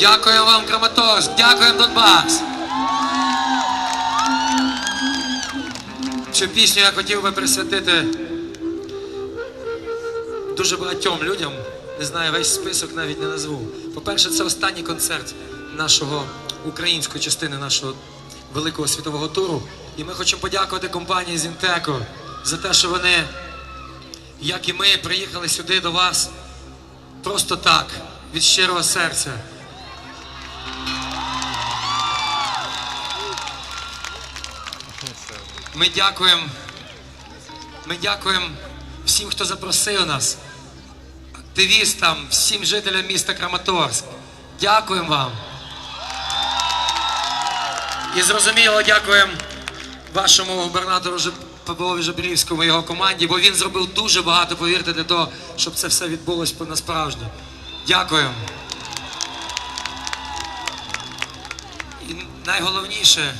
Дякуємо вам, Краматорськ, дякуємо Донбас. Цю пісню я хотів би присвятити дуже багатьом людям. Не знаю, весь список навіть не назву. По-перше, це останній концерт нашого української частини нашого великого світового туру. І ми хочемо подякувати компанії Зінтеко за те, що вони, як і ми, приїхали сюди до вас просто так, від щирого серця. Ми дякуємо. Ми дякуємо всім, хто запросив нас, активістам, всім жителям міста Краматорськ. Дякуємо вам. І зрозуміло, дякуємо вашому губернатору Павлові Жабрівському і його команді, бо він зробив дуже багато, повірте, для того, щоб це все відбулося насправжні. Дякуємо. І найголовніше,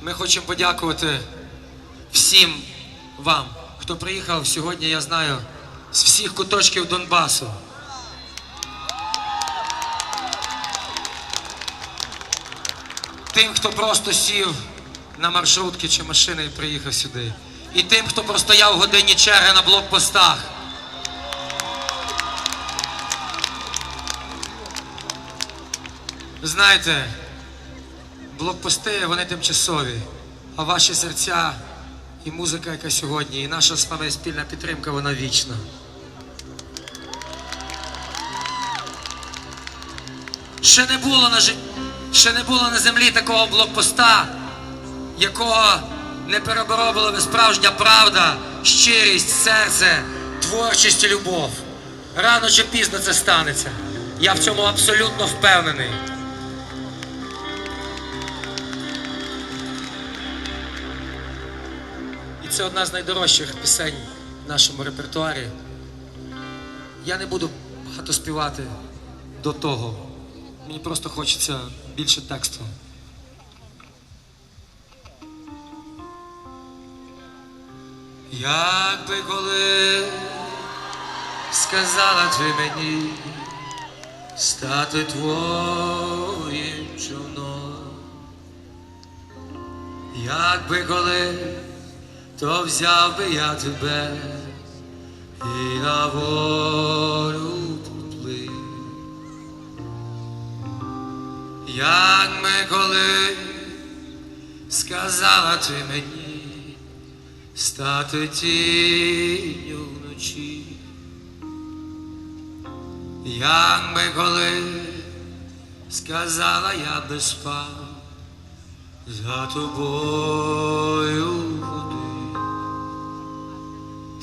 ми хочемо подякувати всім вам, хто приїхав сьогодні, я знаю, з всіх куточків Донбасу. Тим, хто просто сів на маршрутки чи машини і приїхав сюди. І тим, хто простояв в годині черги на блокпостах. Знаєте, блокпости вони тимчасові, а ваші серця і музика, яка сьогодні, і наша з вами спільна підтримка, вона вічна. Ще не було на жи... ще не було на землі такого блокпоста, якого не переборобила би справжня правда, щирість, серце, творчість і любов. Рано чи пізно це станеться. Я в цьому абсолютно впевнений. Це одна з найдорожчих пісень в нашому репертуарі. Я не буду багато співати до того. Мені просто хочеться більше тексту. Як би коли сказала ти мені стати твоїм човном, як би коли, то взяв би я тебе і на волю поплив. Як ми коли сказала ти мені стати тінню вночі, як ми коли сказала я би спав за тобою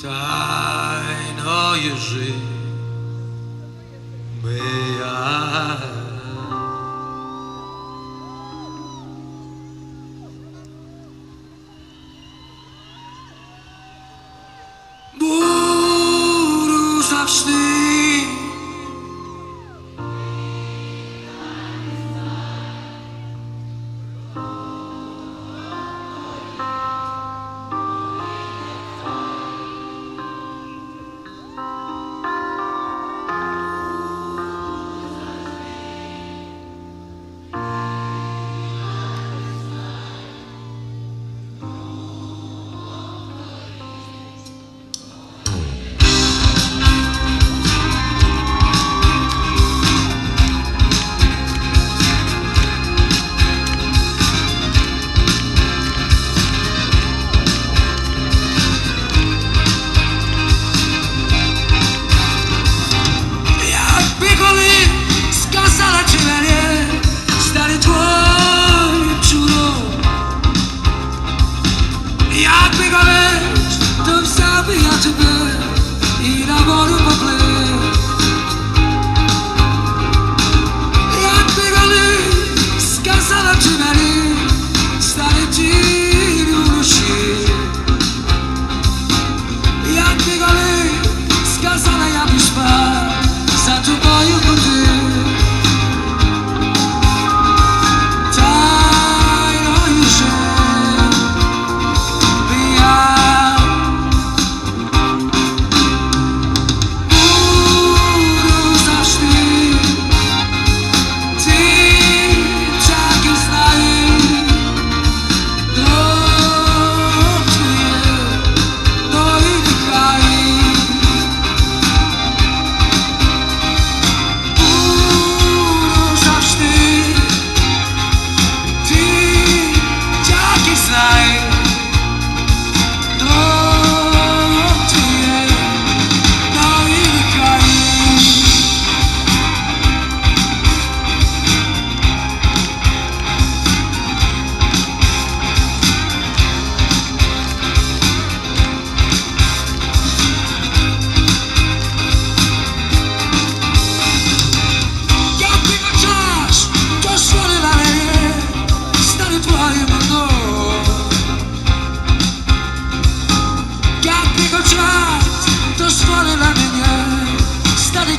води, тайною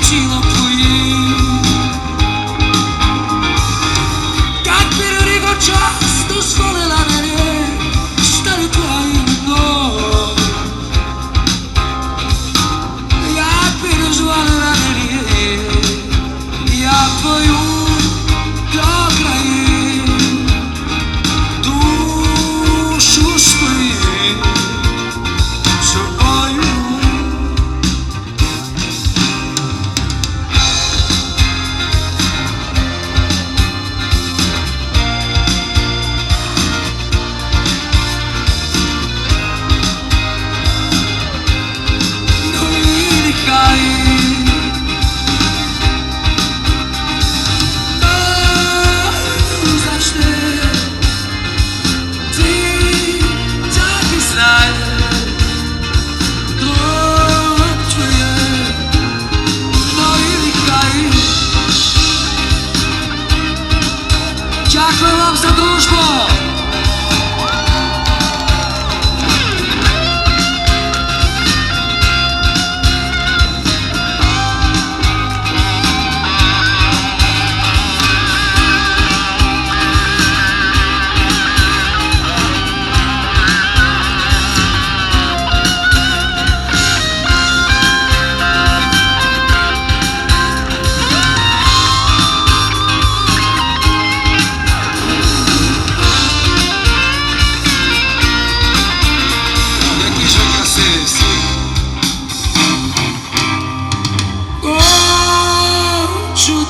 she looked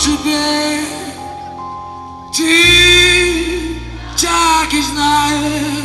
тебе, ти так і знаєш, хоч